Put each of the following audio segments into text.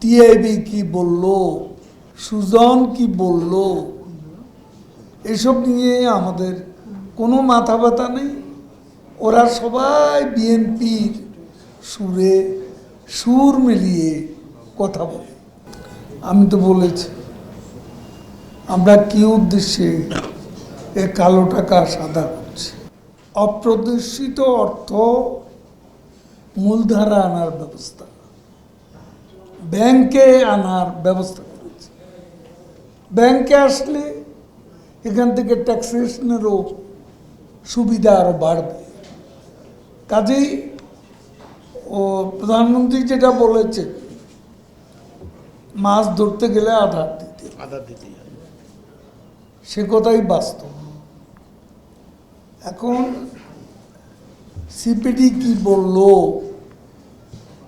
TIB কি বলল? সুজন কি বলল? এসব নিয়ে আমাদের কোনো মাথা ব্যথা নেই। ওরা সবাই বিএনপির সুরে সুর মিলিয়ে কথা বলে। আমি তো বলেছি, আমরা কি উদ্দেশ্যে এ কালো টাকা সাদা করছি? অপ্রদর্শিত অর্থ মূলধারা আনার ব্যবস্থা। ব্যাংকে আনার ব্যবস্থা করেছে। ব্যাংকে আসলে এখান থেকে ট্যাক্সেশনেরও সুবিধা আরও বাড়বে। কাজেই ও প্রধানমন্ত্রী যেটা বলেছে মাছ ধরতে গেলে আধার দিতে। আধার দিতে সে কথাই বাস্তব। এখন সিপিডি কি বলল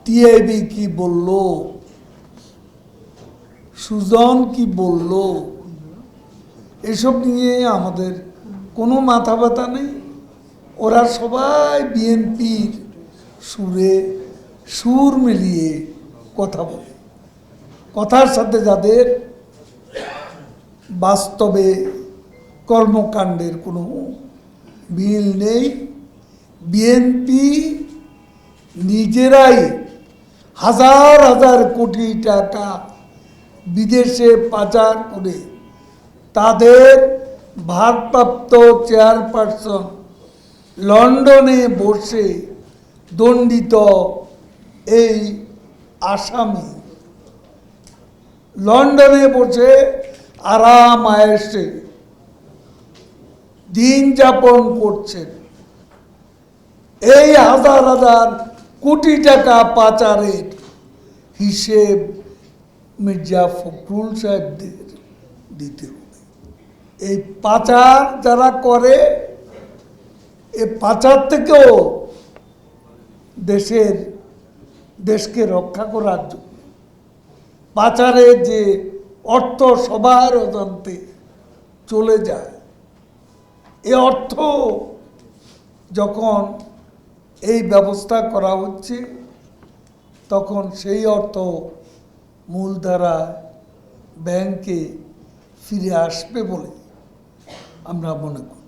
টিআইবি কি বলল সুজন কি বলল? এসব নিয়ে আমাদের কোনো মাথা ব্যথা নেই। ওরা সবাই বিএনপির সুরে সুর মিলিয়ে কথা বলে। কথার সাথে যাদের বাস্তবে কর্মকাণ্ডের কোনো মিল নেই, বিএনপি নিজেরাই হাজার হাজার কোটি টাকা বিদেশে পাচার করে। তাদের ভারপ্রাপ্ত চেয়ারপারসন লন্ডনে বসে দণ্ডিত এই আসামি। লন্ডনে বসে আরাম আয়েসে দিন যাপন করছেন। এই হাজার হাজার কোটি টাকা পাচারের হিসেব মির্জা ফখরুল সাহেবদের দিতে হবে। এই পাচার যারা করে এই পাচার থেকেও দেশের, দেশকে রক্ষা করার জন্য, পাচারে যে অর্থ সবার অজান্তে চলে যায়, এ অর্থ যখন এই ব্যবস্থা করা হচ্ছে, তখন সেই অর্থ মূলধারা ব্যাংকে ফিরে আসবে বলে আমরা মনে করি